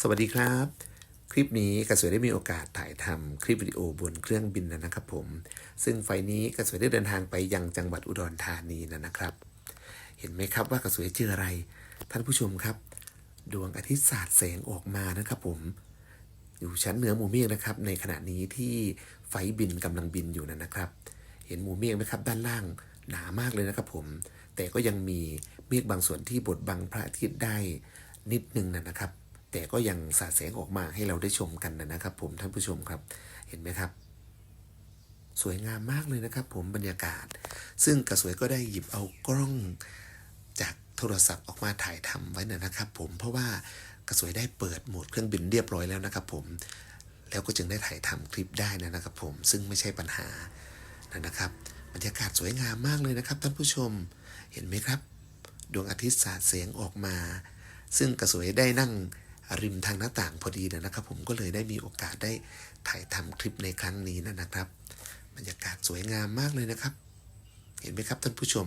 สวัสดีครับ คลิปนี้กระสวยได้มีโอกาสถ่ายทำคลิปวิดีโอบนเครื่องบินนะครับผม ซึ่งไฟนี้กระสวยได้เดินทางไปยังจังหวัดอุดรธานีนะครับ เห็นไหมครับว่ากระสวยเจออะไร ท่านผู้ชมครับ ดวงอาทิตย์สาดแสงออกมานะครับผม อยู่ชั้นเหนือหมู่เมฆนะครับ ในขณะนี้ที่ไฟบินกำลังบินอยู่นะนะครับ เห็นหมู่เมฆไหมครับ ด้านล่างหนามากเลยนะครับผม แต่ก็ยังมีเมฆบางส่วนที่บดบังพระอาทิตย์ได้นิดนึงนะนะครับ แต่ก็ยังสาดแสงออกมาให้เราได้ชมกันนะนะครับ ผมท่านผู้ชมครับเห็นไหมครับ สวยงามมากเลยนะครับ ผมบรรยากาศ ซึ่งกระสวยก็ได้หยิบเอากล้องจากโทรศัพท์ออกมาถ่ายทำไว้นะครับ ผมเพราะว่ากระสวยได้เปิดโหมดเครื่องบินเรียบร้อยแล้วนะครับ ผมแล้วก็จึงได้ถ่ายทำคลิปได้นะนะครับ ผมซึ่งไม่ใช่ปัญหานะครับ บรรยากาศสวยงามมากเลยนะครับท่านผู้ชมเห็นไหมครับ ดวงอาทิตย์สาดแสงออกมา ซึ่งกระสวยได้นั่ง ริมทางหน้าต่างพอดีนะครับ ผมก็เลยได้มีโอกาสได้ถ่ายทำคลิปในครั้งนี้นะครับ บรรยากาศสวยงามมากเลยนะครับ เห็นไหมครับท่านผู้ชม